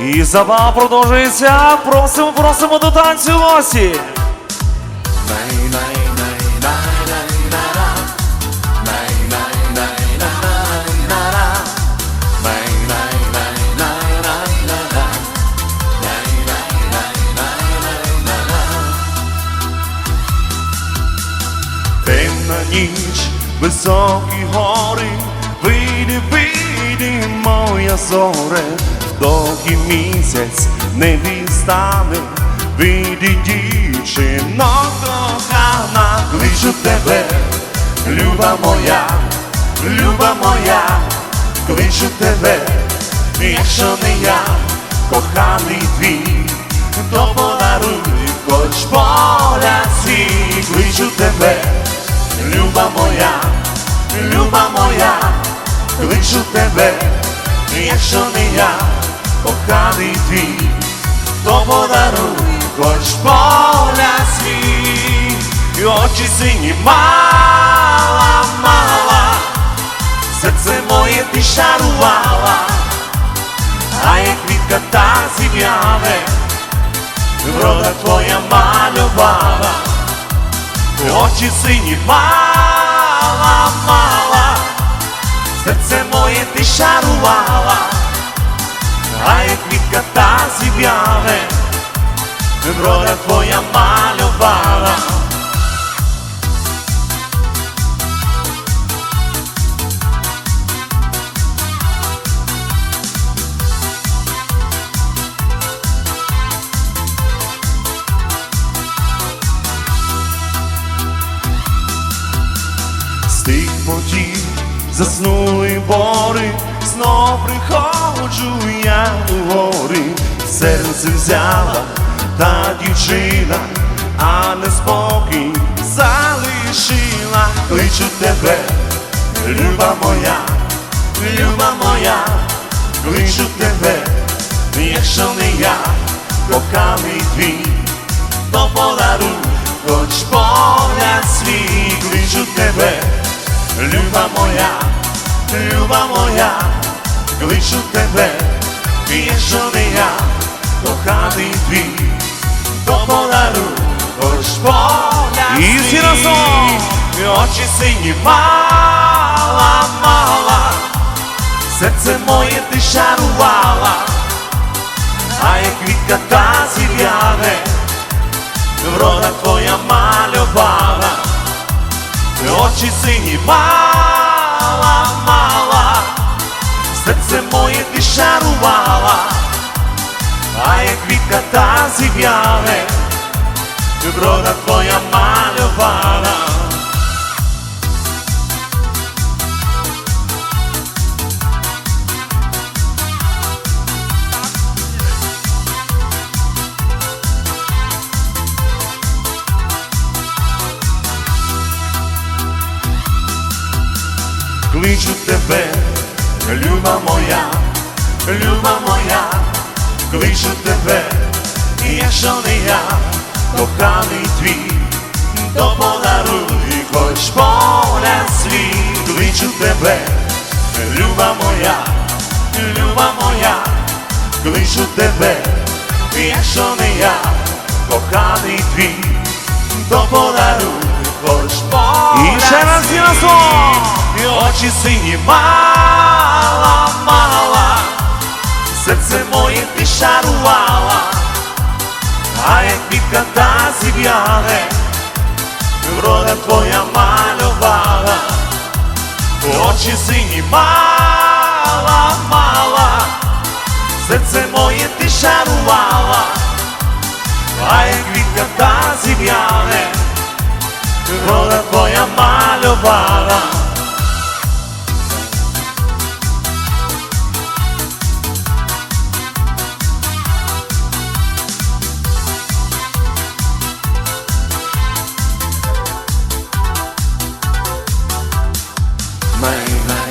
І забава продовжується. Просимо, просимо до танцю Лосі. Темна ніч, високі гори, вийди, вийди, моя зоре, доки місяць не стане, вийди, дівчино кохана, кличу тебе, люба моя, люба моя, кличу тебе, якщо не я, коханий твій, то подаруй хоч поля свій, кличу тебе, люба моя, люба моя, кличу тебе, якщо не я, коханий твій, то подаруй хоч поля свій, і очі сині мала, мала, серце моє ти шарувала, а як квітка та зів'яне, врода твоя малювала, очі сині мала, мала, серце моє ти шарувала, а як квітка та зів'яне, врода твоя малювала. з тих потів заснули бори, знов приходжу я у гори, серце взяла та дівчина, а не спокій залишила, кличу тебе, люба моя, люба моя, кличу тебе, якщо не я, коханий твій то подаруй, хоч погляд свій, кличу тебе, люба моя, люба моя, кличу тебе, якщо не я, коханий твій, то подаруй, хоч погляд І разом! очі сині мала, мала, серце моє ти шарувала, а як квітка та зів'яне, врода твоя малювала, очі сині мала, мала, серце моє ти шарувала, а як квітка та зів'яне, врода твоя малювала. кличу тебе, люба моя, люба моя, кличу тебе, і якщо не я, коханий твій, то подаруй хоч поля свій, кличу тебе, люба моя, люба моя, кличу тебе, і якщо не я, коханий твій, то подаруй хоч поля І ще раз разом! І очі сині мала, мала, серце моє ти шарувала, а як квітка та зів'яне, врода твоя малювала, очі сині мала, мала, серце моє ти шарувала, а як квітка та зів'яне, врода твоя малювала. my, my.